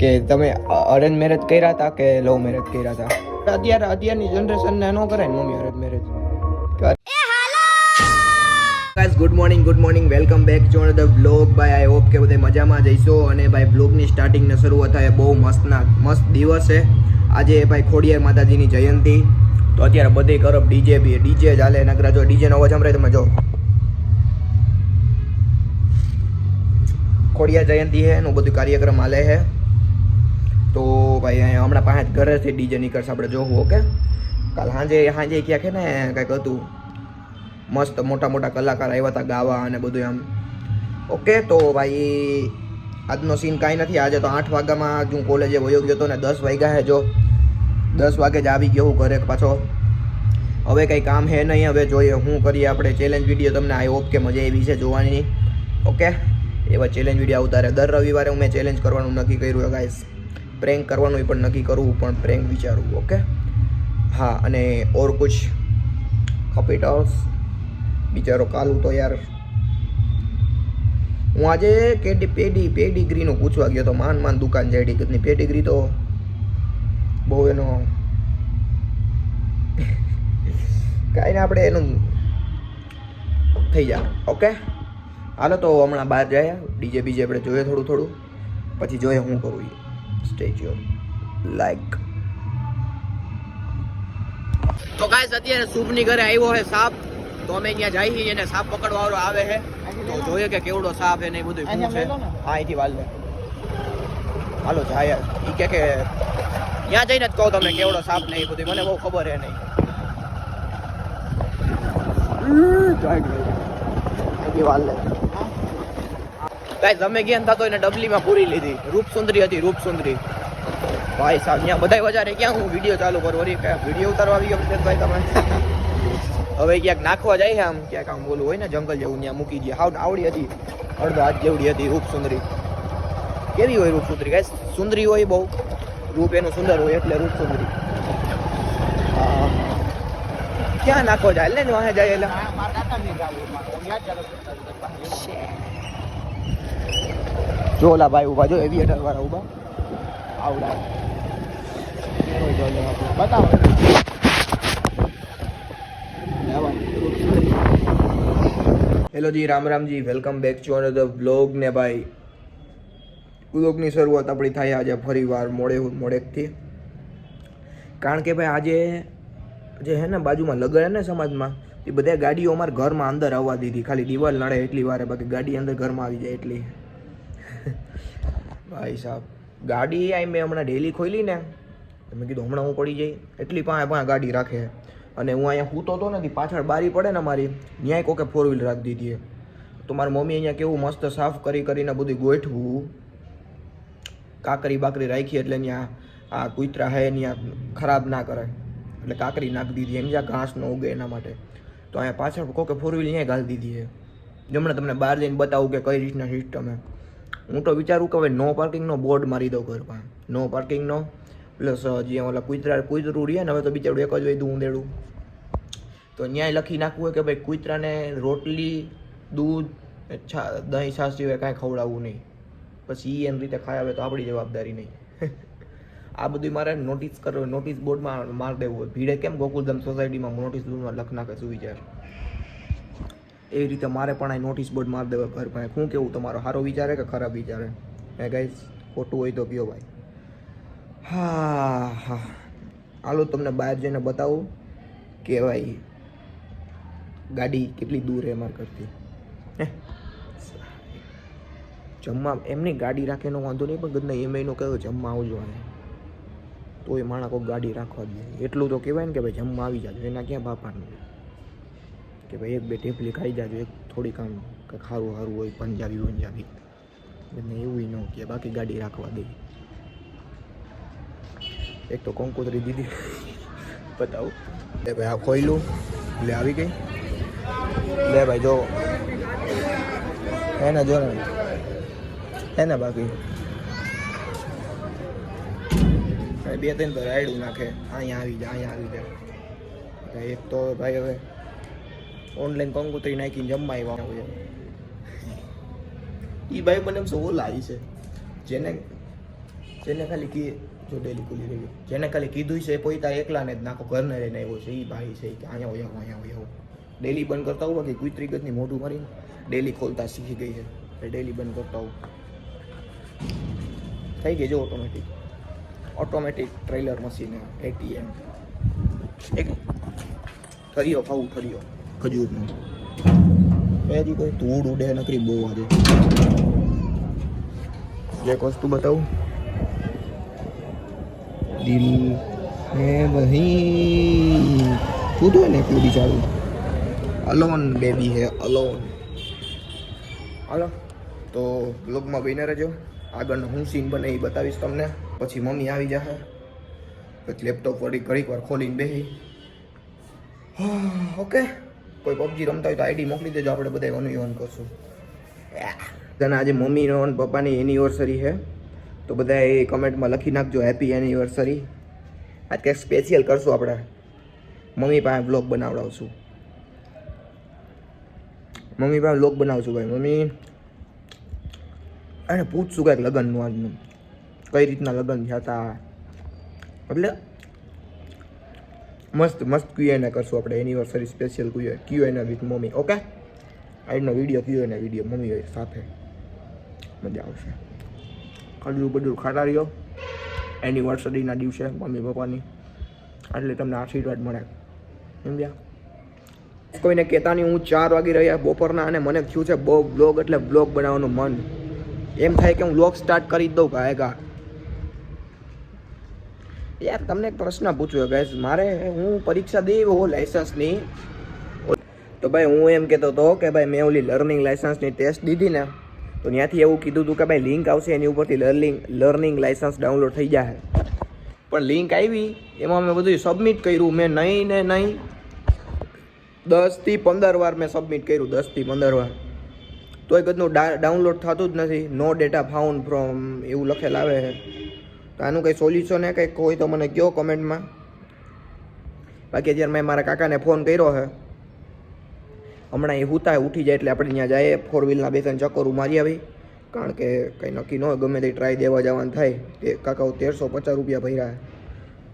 કે તમે arrange marriage કર્યા હતા કે લવ મેરેજ કર્યા હતા? અત્યારે અત્યારની જનરેશનને ન કરે ને mummy arrange marriage guys good morning good morning welcome back to the blog ભાઈ આઈ હોપ કે બધા મજામાં જઈશો. અને ભાઈ બ્લોગની સ્ટાર્ટિંગને શરૂઆત થાય બહુ મસ્તના મસ્ત દિવસ છે. આજે ભાઈ ખોડિયાર માતાજીની જયંતિ. તો અત્યારે બધી કરબ ડીજે બી ડીજે ચાલે. નકરા જો ડીજેનો અવાજ સંભળાય તમે જો. ખોડિયાર જયંતિ છે એનું બધું કાર્યક્રમ હાલે છે તો ભાઈ અહીંયા હમણાં પાંચ ઘરેથી ડીજે નીકળશે આપણે જોવું, ઓકે? કાલ સાંજે સાંજે ક્યાંક કે ને, કંઈક હતું. મસ્ત મોટા મોટા કલાકાર આવ્યા હતા ગાવા અને બધું એમ. ઓકે, તો ભાઈ, આજનો સીન કાંઈ નથી. આજે તો આઠ વાગ્યામાં હું કોલેજે વયો ગયો હતો ને દસ વાગ્યા હે જો. દસ વાગે જ આવી ગયો હું ઘરે પાછો. હવે કંઈ કામ હે નહીં, હવે જોઈએ શું કરીએ આપણે ચેલેન્જ વીડિયો તમને. આઈ હોપ કે મજા એવી છે જોવાની. ઓકે? એવા ચેલેન્જ વીડિયો આવતા રહે. દર રવિવારે હું મેં ચેલેન્જ કરવાનું નક્કી કર્યું ગાઈસ પ્રેન્ક કરવાનું પણ નક્કી કરવું, પણ પ્રેન્ક વિચારવું ઓકે હા, અને ઓર કુછ કપિટલ્સ બિચારો કાલું તો યાર, હું આજે કેડી પેડી પેડીગ્રીનું પૂછવા ગયો તો માન માન દુકાન જાડી કદની પેડીગ્રી તો બહુ એનો કાંઈ ને આપણે એનું થઈ જાય ઓકે હાલો તો હમણાં બહાર જાય, ડીજે બીજે આપણે જોઈએ થોડું થોડું, પછી જોઈએ હું કરું સ્ટેચ્યુ લાઈક તો ગાઈસ અત્યારે શુભની ઘરે આવ્યો છે સાપ. તો અમે અહીંયા જઈ છીએ અને સાપ પકડવા વાળો આવે છે તો જોઈએ કે કેવડો સાપ છે ને એ બધું શું છે હા અહીંથી વાલ લે હાલો જાય ઈ કે કે ત્યાં જઈને જ કહો તમે કેવડો સાપ ને એ બધું મને બહુ ખબર છે નહીં. અહીંથી વાલ લે ગાઈસ તમે ગયા થતો એને ડબલીમાં પૂરી લીધી. રૂપસુંદરી હતી રૂપસુંદરી. ભાઈ સાહેબ ત્યાં બધા વધારે ક્યાં હું વીડિયો ચાલુ કરું? વળી ક્યાં વીડિયો ઉતારવા આવી ગયો ભાઈ તમે? હવે ક્યાંક નાખવા જાય આમ ક્યાંક આમ બોલું હોય ને જંગલ જેવું ત્યાં મૂકી દઈએ હાવ આવડી હતી. અડધો હાથ જેવડી હતી રૂપસુંદરી. કેવી હોય રૂપ સુંદરી ગાઈસ સુંદરી હોય બહુ. રૂપ એનું સુંદર હોય એટલે રૂપસુંદરી. હા. ક્યાં નાખવા જાય? એટલે વાહે જાય એટલે. જો ઓલા ભાઈ ઊભા જો એવિએટર વાળા ઊભા આવડા. Hello ji, Ram Ramji welcome back to another blog ને ભાઈ. બ્લોગની શરૂઆત આપણી થાય આજે ફરી વાર મોડે મોડેકથી. કારણ કે ભાઈ આજે જે હે ને બાજુમાં લગન ને સમાજમાં, એ બધા ગાડીઓ અમારા ઘરમાં અંદર આવવા દીધી. ખાલી દિવાલ નડે એટલી વારે, બાકી ગાડી અંદર ઘરમાં આવી જાય એટલી. ભાઈ સાહેબ ગાડી આઈ મેં હમણાં ડેલી ખોલી ને મેં કીધું હમણાં હું પડી જઈ, એટલી પાસે પાસે ગાડી રાખે. અને હું અહીંયા સૂતો તો નથી, પાછળ બારી પડે ને મારી, ન્યાય કોકે ફોર વ્હીલ રાખી દીધી તો મારી મમ્મી અહીંયા કેવું મસ્ત સાફ કરી કરીને બધું ગોઠવું. કાકરી બાકરી રાખી એટલે ત્યાં આ કુતરા હે ત્યાં ખરાબ ના કરે એટલે કાકરી નાખી દીધી, એમ જ્યાં ઘાસ ન ઉગે એના માટે. તો અહીંયા પાછળ કોકે ફોર વ્હીલ અહીંયા ગાળી દીધી છે જમણે તમને બહાર જઈને બતાવું કે કઈ રીતના સિસ્ટમ છે હું તો વિચારું કે હવે નો પાર્કિંગનો બોર્ડ મારી દઉં ઘર પાસે નો પાર્કિંગનો પ્લસ જે ઓલા કુતરા, કુતરું રહીએ ને, હવે તો બિચારું એક જ હોય દૂધ દેડું તો ન્યાય લખી નાખવું હોય કે ભાઈ કુતરાને રોટલી, દૂધ છા, દહીં, છાશ સિવાય કાંઈ ખવડાવવું નહીં. પછી એ એમ રીતે ખાય આવે તો આપણી જવાબદારી નહીં. આ બધું મારે નોટિસ કરવું નોટિસ બોર્ડમાં માર દેવું ભીડે કેમ ગોકુલધામ સોસાયટીમાં નોટિસ બોર્ડમાં લખ નાખે સુવિચાર? એવી રીતે મારે પણ આ નોટિસ બોર્ડ મારી દેવા ઘર ભાઈ શું કેવું, તમારો સારો વિચારે કે ખરાબ વિચારે? હે ગાઈસ ખોટું હોય તો કયો ભાઈ? હા હા. હાલો, તમને બહાર જઈને બતાવું કે ભાઈ, ગાડી કેટલી દૂર છે માર ઘરથી. હે? જમવા, એમની ગાડી રાખેનો વાંધો નહીં, પણ ગંદા એમઆઈનો કયો જમવા આવજો અહીં તોય માણા કોઈ ગાડી રાખવા દે. એટલું તો કહેવાય ને કે ભાઈ, જમવા આવી જાજો. એના ક્યાં બાપાનું? કે ભાઈ એક બે ટેપલી ખાઈ જાજો, એક થોડીક આમ કે ખારું સારું હોય, પંજાબી પંજાબી એમને એવું ન કે બાકી ગાડી રાખવા દે. એક તો કંકોત્રી દીધી. બતાવું. લે ભાઈ આ ખોયલું. લે આવી ગઈ. લે ભાઈ જો. હે જો ને. હે બાકી. બે ત્રણ તો રાયડું નાખે. અહીંયા આવી જાય અહીંયા આવી જાય એક તો ભાઈ હવે ઓનલાઈન કંકોત્રી નાખીને જમવા આવ્યા હોય એ ભાઈ મને એમ સો લાવી છે. જેને જેને ખાલી કી જો ડેલી ખુલી રહી જેને ખાલી કીધું છે પોતા એકલાને જ નાખો, ઘરને રહીને આવ્યો છે. એ ભાઈ છે કે અહીંયા હોય અહીંયા હોય ડેલી બંધ કરતા હોઉં કે કુતરી ગતની મોઢું મારીને ડેલી ખોલતા શીખી ગઈ છે. એટલે ડેલી બંધ કરતા હોઉં. થઈ ગઈ જો automatic automatic trailer machine ATM એક ઠરિયો ખાવું ઠરિયો ખજૂરનો હજી કોઈ ધૂળ ઉડે નકરી બહુ આજે. જે વસ્તુ બતાવું. દિલ હે વહી. તો ને પેલું ચાલુ અલોન બેબી હે અલોન. હાલો, તો બ્લોગમાં બહીને રહેજો. આગળનો હું સીન બને એ બતાવીશ તમને. પછી મમ્મી આવી જશે પછી લેપટોપ વળી ઘડીક વાર ખોલીને બેસી ઓકે કોઈ પબજી રમતા હોય તો આઈડી મોકલી દેજો, આપણે બધા ઓન ઓન કરશું. તને આજે મમ્મીનો અને પપ્પાની એનિવર્સરી છે, તો બધા એ કમેન્ટમાં લખી નાખજો હેપી એનિવર્સરી આજ કંઈક સ્પેશિયલ કરશું આપણે. મમ્મી પાસે બ્લોગ બનાવડાવશું. મમ્મી પાસે બ્લોગ બનાવશું ભાઈ, મમ્મી. અને પૂછશું કાંઈક લગ્નનું આજનું. કઈ રીતના લગ્ન થયા હતા એટલે મસ્ત મસ્ત ક્યુએના કરશું આપણે. Anniversary special Q A ક્યુએના with mummy, okay? આજનો વીડિયો ક્યુએના વીડિયો મમ્મી હોય સાથે. મજા આવશે. ખાધું બધું ખાતા રહ્યો. એનિવર્સરીના દિવસે, મમ્મી પપ્પાની. એટલે તમને આશીર્વાદ મળે. સમજ્યા કોઈને કહેતા નહીં, હું ચાર વાગી રહ્યા બપોરના અને મને થયું છે બહુ બ્લોગ એટલે બ્લોગ બનાવવાનું મન. એમ થાય કે હું બ્લોગ સ્ટાર્ટ કરી દઉં ગાયગા યાર, તમને એક પ્રશ્ન પૂછ્યો ગાઈઝ મારે હું પરીક્ષા દઈ એવો લાઇસન્સની તો ભાઈ, હું એમ કહેતો હતો કે ભાઈ, મેં ઓલી લર્નિંગ લાઇસન્સની ટેસ્ટ દીધી ને, તો ત્યાંથી એવું કીધું હતું કે ભાઈ લિંક આવશે એની ઉપરથી લર્નિંગ લર્નિંગ લાઇસન્સ ડાઉનલોડ થઈ જશે પણ લિંક આવી, એમાં મેં બધું સબમિટ કર્યું. મેં નહીં ને નહીં, દસથી પંદર વાર મેં સબમિટ કર્યું, દસથી પંદર વાર. તો એક કદનું ડાઉનલોડ થતું જ નથી. નો ડેટા ફાઉન્ડ ફ્રોમ એવું લખેલ આવે છે. તો આનું કંઈ સોલ્યુશન હે? કંઈક હોય તો મને કહો કમેન્ટમાં બાકી અત્યારે મેં મારા કાકાને ફોન કર્યો છે હમણાં એ હુતા ઉઠી જાય એટલે આપણે ત્યાં જઈએ. ફોર વ્હીલના બે ત્રણ ચક્કરું મારી આવી. કારણ કે કંઈ નક્કી ન હોય, ગમે તે ટ્રાય દેવા જવાનું થાય. તે કાકાઓ તેરસો પચાસ રૂપિયા ભર્યા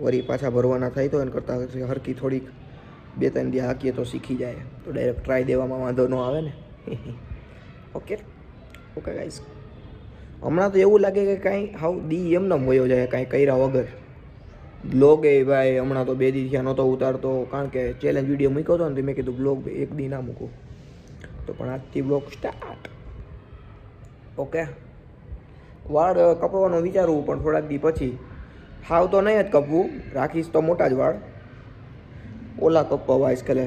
વળી પાછા ભરવાના થાય તો એને કરતાં હરકી થોડીક બે ત્રણ દી હાકીએ તો શીખી જાય. તો ડાયરેક્ટ ટ્રાય દેવામાં વાંધો ન આવે ને. ઓકે ઓકે ગાઈસ હમણાં તો એવું લાગે કે કાંઈ હાવ દી એમને વયો જાય, કાંઈ કર્યા વગર. બ્લોગ એ ભાઈ, હમણાં તો બે દી થયા નહોતો ઉતારતો, કારણ કે ચેલેન્જ વીડિયો મૂક્યો હતો ને તો મેં કીધું બ્લોગ એક દી ના મૂકું. તો પણ આજથી બ્લોગ સ્ટાર્ટ ઓકે વાળ કપાવવાનું વિચારવું પણ થોડાક દી પછી. હાવ તો નહીં જ કપવું, રાખીશ તો મોટા જ વાળ. ઓલા કપવા આજકાલે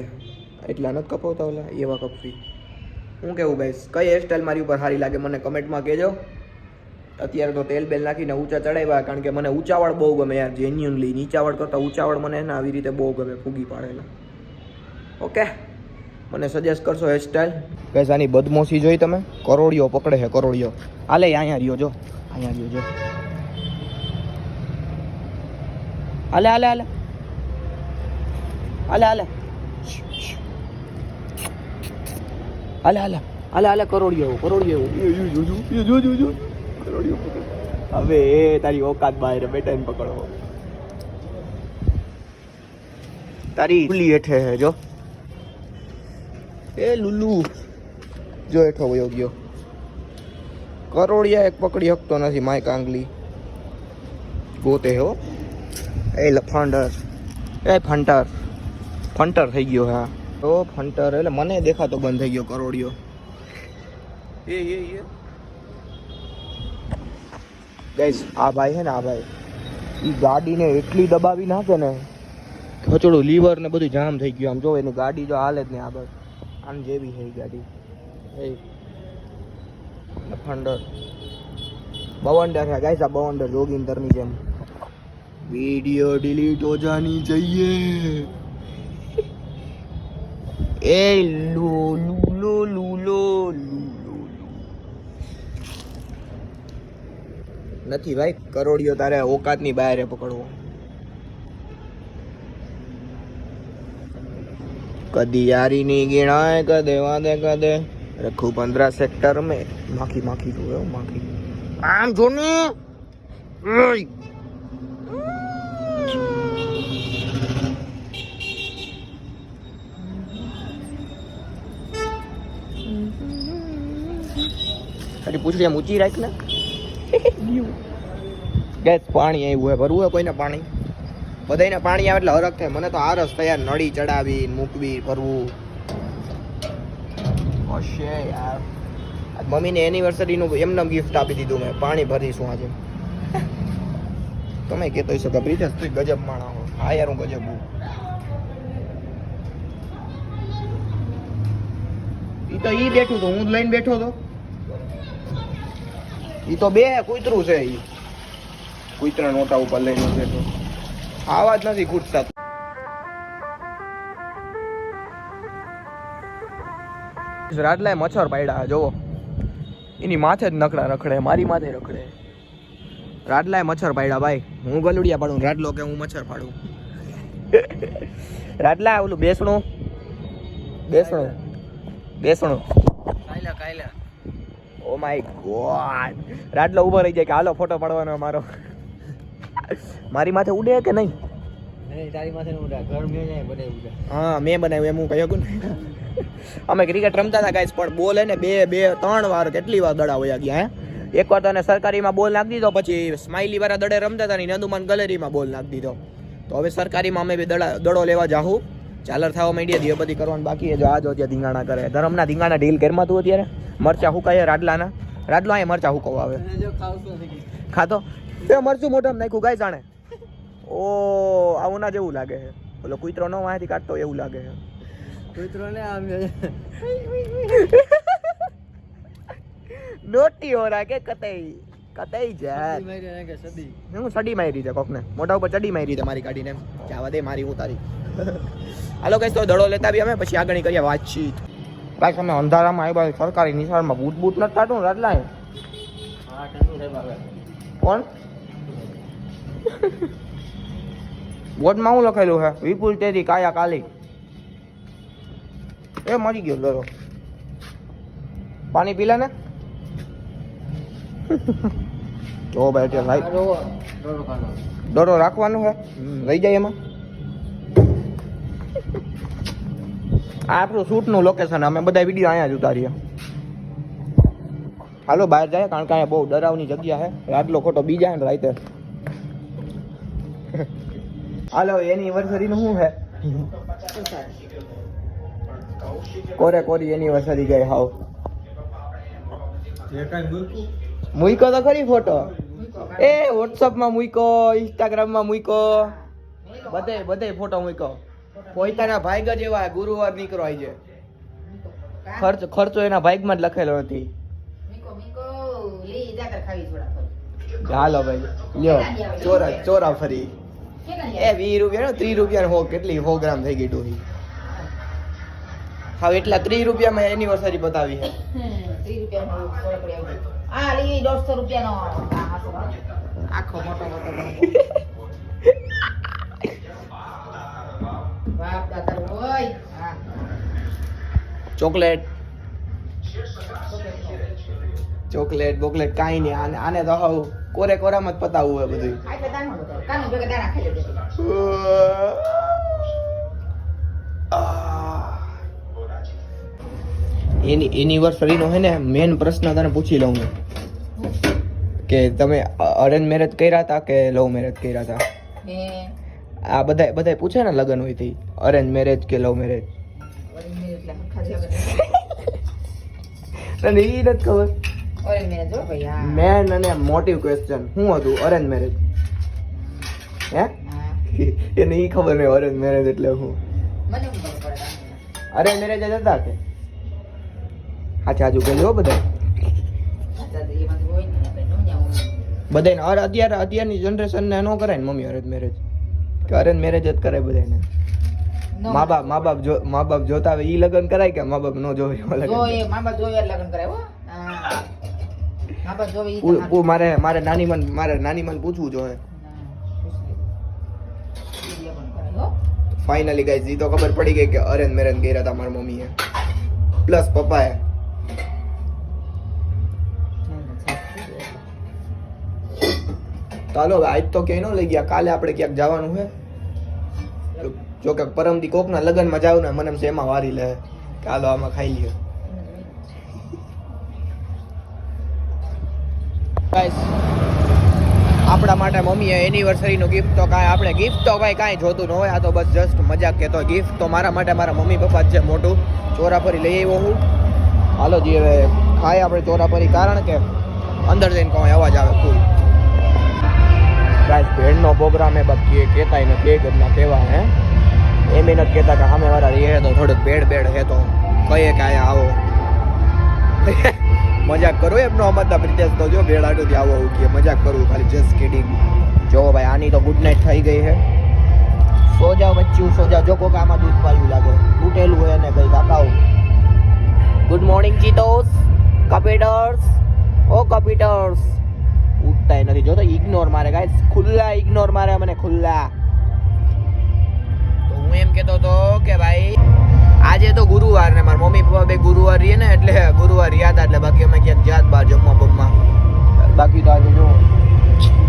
એટલા નથી કપાવતા ઓલા, એવા કપવી. હું કેવું ગાઈસ કઈ હેરસ્ટાઈલ મારી ઉપર સારી લાગે, મને કમેન્ટમાં કહેજો. અત્યારે તો તેલ બેલ નાખીને ઊંચા ચડાવ્યા કારણ કે મને ઊંચાવાળ બહુ ગમે યાર જેન્યુનલી નીચાવાળ કરતાં ઊંચાવાળ મને ને આવી રીતે બહુ ગમે ફૂગી પાડેલા ઓકે મને સજેસ્ટ કરશો હેરસ્ટાઈલ કઈ આની બદમોસી જોઈ તમે કરોડિયો પકડે છે કરોડિયો હાલે અહીંયા રહ્યો જો અહીંયા રહ્યો જો હાલે હાલે હાલે હાલે હાલે હાલે હાલે હાલે હાલે કરોડિયો કરોડિયો જો જો પકડ હવે એ તારી ઓકાત બહાર બેટા ને પકડો. તારી ઉલી હેઠે હે, જો. એ લુલુ. જો હેઠો વયો ગયો. કરોડિયા એક પકડી શકતો નથી માય કાંગલી ગોતે હો. એ લફાંડર એ ફંટર. ફંટર થઈ ગયો, હા. તો ફંટર, એટલે મને દેખાતો બંધ થઈ ગયો કરોડિયો. એ એ એ. ગાઈઝ આ ભાઈ છે ને, આ ભાઈ. એ ગાડીને એટલી દબાવી નાખે ને. થોચડું લીવર ને બધું જામ થઈ ગયું. આમ જો, એની ગાડી જો હાલે જ ને આ ભાઈ આમ જેવી છે ગાડી. એ ફંડર. બવંડર છે. ગાઈઝ આ બવંડર જોગિંદરની જેમ. વીડિયો ડિલીટ હો જાની જઈએ. એ લુલુ લુલુ. નથી ભાઈ કરોડિયો તારે ઓકાતની બહાર પકડવો. કદી યારી ની ગીણાય, કદે વાદે કદે. રખું પંદરા સેક્ટર મે માખી માખી જોયો માખી. આમ જો ને. તારી પૂછડી આમ ઊંચી રાખ ને. ગેસ પાણી આવ્યું હોય, ભરવું હોય કોઈને પાણી? બધાને પાણી આવે એટલે હરખ થાય. મને તો આરસ તૈયાર નળી ચડાવી મૂકવી ભરવું. હશે યાર. મમ્મીને એનિવર્સરીનું એમને ગિફ્ટ આપી દીધું મેં. પાણી ભરીશું આજે. તમે કહેતો હશો કે બ્રિજેશ, તું ગજબ માણા હો. હા યાર, હું ગજબ હું. એ તો એ બેઠું તો હું લઈને બેઠો તો. ઈ તો બે કૂતરું છે એ કૂતરા નોટા ઉપર લઈને છે તો. આવા જ નથી ખૂટતા રાજલાએ મચ્છર પાડ્યા જોવો એની માથે જ નકડા રખડે, મારી માથે રખડે. રાજલાએ મચ્છર પાડ્યા, ભાઈ. હું ગલુડિયા પાડું રાજલો કે હું મચ્છર પાડું. રાજલા ઓલું બેસણું. બેસણું. બેસણું. કાયલા કાયલા. માય ગોડ રાજલો ઊભો રહી જાય કે હાલો ફોટો પાડવાનો મારો મારી માથે ઉડે કે નહીં? હા મેં બનાવ્યું એમ હું કહી શકું ને. અમે ક્રિકેટ રમતા હતા ગાઈસ પણ બોલ ને બે બે ત્રણ વાર કેટલી વાર દડા હોય ગયા હે? એક વાર સરકારીમાં બોલ નાખી દીધો પછી સ્માઇલી વાળા દડે રમતા હતા ને નંદુમાન ગેલેરીમાં બોલ નાખી દીધો. તો હવે સરકારીમાં અમે બે દડા દડો લેવા જાહું. ચાલર થવા માંડીએ બધી કરવાનું બાકી જો આ જો ત્યાં ધીંગાણા કરે. ધરમના ધીંગાણા ડીલ ઘરમાં તું અત્યારે? મરચા હુકાય રાડલાના. રાડલો અહીંયા મરચા હુકો આવે. ખાતો? તે મરચું મોઢામાં નાખ્યું ગાય જાણે. ઓ આવું ના જેવું લાગે છે. ઓલો કુતરો નો માહિતી કાઢતો એવું લાગે છે. કૂતરો ને આમ નોટી હો રાખે કતઈ કતઈ જાય. હું સડી મારી છે કોકને. મોઢા ઉપર ચડી મારી છે મારી ગાડીને જવા દે મારી હું તારી હાલો કઈ તો દડો લેતા બી અમે પછી આગળ કરીએ વાતચીત. ભાઈ તમે અંધારામાં આવ્યા સરકારી નિશાળમાં બૂટ બૂટ નથી થાતું રાટલા કોણ? બોર્ડમાં શું લખેલું છે? વિપુલ તેરી કાયા કાલી. એ મરી ગયો દરો. પાણી પીલા ને? જો ભાઈ. એટલે રોરો દરો રાખવાનું છે. રહી જાય એમાં. આપણું શૂટનું લોકેશન અમે બધા વીડિયો અહીંયા જ ઉતારીએ. હાલો, બહાર જાય, કારણ કે અહીંયા બહુ ડરાવની જગ્યા છે. રાતલો ખોટો બી જાય ને રાતે. હાલો એનિવર્સરીનું શું છે? કોરે કોરી એનિવર્સરી ગઈ હાવ. મૂકો તો ખરી ફોટો એ વોટ્સઅપમાં મૂકો ઇન્સ્ટાગ્રામ મૂકો. બધે બધે ફોટો મૂકો. પોતાના ભાઈગ જ એવા ગુરુવાર નીકળો આવી છે. ખર્ચ ખર્ચો એના ભાઈગમાં જ લખેલો નથી. હાલો ભાઈ લ્યો ચોરા ચોરા ફરી. એ વીસ રૂપિયા ત્રીસ રૂપિયા હો કેટલી સો ગ્રામ થઈ ગઈ ડોહી. હવે એટલા ત્રીસ રૂપિયામાં એનિવર્સરી બતાવી છે. ત્રીસ આ આખો મોટો મોટો. ચોકલેટ. ચોકલેટ બોકલેટ કાંઈ નહીં. આને આને તો હવ કોરે કોરામાં જ પતાવવું હોય બધું એની એનિવર્સરીનો હે ને મેન પ્રશ્ન તને પૂછી લઉં મેં કે તમે અરેન્જ મેરેજ કર્યા હતા કે લવ મેરેજ કર્યા હતા? આ બધા બધા પૂછે ને લગ્ન હોયથી અરેન્જ મેરેજ કે લવ મેરેજ? એટલે તને એ નથી ખબર. ઓરેન્જ મેરેજ હો ભાઈ હા. મેન અને મોટિવ ક્વેશ્ચન શું હતું? અરેન્જ મેરેજ હે? એને ઈ ખબર નહીં અરેન્જ મેરેજ એટલે હું મને અરેન્જ મેરેજ જ હતા કે? હાચે આજુ હો બધા સાચા બધાને અત્યારે અત્યારની જનરેશનને ન કરાય ને મમ્મી અરેન્જ મેરેજ કે અરેન્જ મેરેજ જ કરાય બધાને મા બાપ મા બાપ જો મા બાપ જોતા હોય ઈ લગ્ન કરાય કે મા બાપ નો જોવે મા બાપ જોવે લગ્ન કરાય હો. મા બાપ જોવે ઈ પૂ- પૂ- મારે મારે નાની મન મારે નાની મન પૂછવું જોઈએ. ફાઇનલી ગાઈઝ ઈ તો ખબર પડી ગઈ કે અરેન મેરેજ કર્યા હતા મારા મમ્મીએ. પ્લસ પપ્પાએ. ચાલો આજ તો ક્યાંય ન લઈ ગયા. કાલે આપણે ક્યાંક જવાનું છે. જો કે પરમદી કોકના લગ્નમાં જાવ ને મને એમ વારી લે. કાલો આમાં ખાઈ Guys, આપણા માટે મમ્મીએ એનિવર્સરીનું ગિફ્ટ તો કાંઈ આપણે ગિફ્ટ તો ભાઈ કાંઈ જોતું ન હોય. આ તો બસ જસ્ટ મજાક કહેતો ગિફ્ટ તો મારા માટે મારા મમ્મી પપ્પા છે મોટું. ચોરાપરી લઈ આવ્યો હું. હાલો જી હવે ખાય આપણે ચોરાપરી કારણ કે અંદર જઈને કોઈ અવાજ આવે ફૂલ. ગાઈસ ભેળનો પ્રોગ્રામ એ બાકી કહેતાય નથી એ ઘરના કહેવા હે? એ નથી કહેતા કે સામે વાળા રહે તો થોડુંક બેડ બેડ હે તો કહીએ કે અહીંયા આવો. મજાક કરો એમનો અમદાવાદ પ્રિતેશ તો જો બેડ આડોથી આવો આવું કે મજાક કરું ખાલી જસ્ટ કિડિંગ જો ભાઈ, આની તો ગુડ નાઇટ થઈ ગઈ છે સો જાઓ બચ્ચું સો જાઓ જો કોક આમાં દૂધ પાયું લાગે. તૂટેલું હોય ને કઈ કાકાઓ. Good morning ચીતોસ. કપીટર્સ ઓ કપીટર્સ ઉઠતાય નથી. જોતો ઇગ્નોર મારે ગાઈસ ખુલ્લા ઇગ્નોર મારે મને ખુલ્લા. તો હું એમ કહેતો હતો કે ભાઈ, આજે તો ગુરુવાર ને મારા મમ્મી પપ્પા બે ગુરુવાર રહીએ ને એટલે ગુરુવાર રહ્યા એટલે બાકી અમે ક્યાંક જાત બહાર જમવા બમવા. બાકી તો આજે જો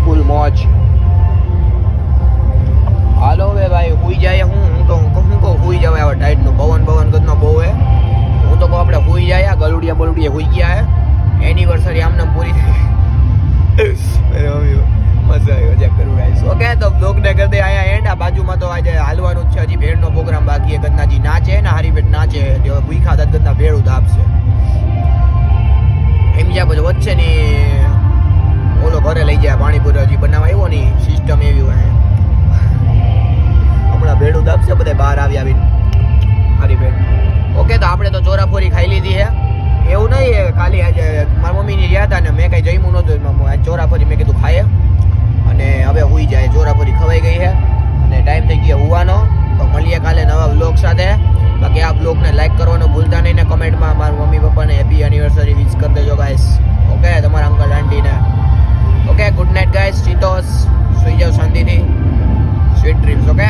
ફૂલ મોજ. હાલો હવે ભાઈ, હુઈ જાય હું હું તો હું કહું હુઈ જાવ આવા નું. પવન પવન ગદનો બહુ હે. હું તો કહું આપણે હુઈ જાય ગલુડિયા બલુડિયા હુઈ ગયા હે. એનિવર્સરી આમને પૂરી થઈ મજા આવ્યો મજા કરું ઓકે તો બ્લોગ ને કરતે દે અહીંયા એન્ડ આ બાજુમાં તો આજે હાલવાનું છે. હજી ભેળનો પ્રોગ્રામ બાકી ગન્નાજી નાચે ને હારી ભેટ નાચે ભૂખા હતા ગંદા ભેળું દાબશે એમ જ્યાં પછી વચ્ચે ની ઓલો ઘરે લઈ જાય પાણીપુરી હજી બનાવવા આવ્યો ની સિસ્ટમ એવી હોય. હમણાં ભેળું દાબશે બધા બહાર આવી આવી હારી ઓકે, તો આપણે તો ચોરાફોરી ખાઈ લીધી છે. એવું નહીં ખાલી આજે મારા મમ્મીની રહ્યા હતા ને મેં કઈ જમ્યું નહોતું ચોરાફરી થઈ ગયો હોવાનો. તો મળીએ કાલે નવા બ્લોગ સાથે. બાકી આ બ્લોગને લાઈક કરવાનું ભૂલતા નહીં ને કમેન્ટમાં મારા મમ્મી પપ્પાને હેપી એનિવર્સરી વિશ કરી દેજો ગાઈસ ઓકે તમારા અંકલ આંટીને ઓકે ગુડ નાઇટ ગાઈસ ચિતોસ. સુઈ જાઓ શાંતિથી. Sweet dreams okay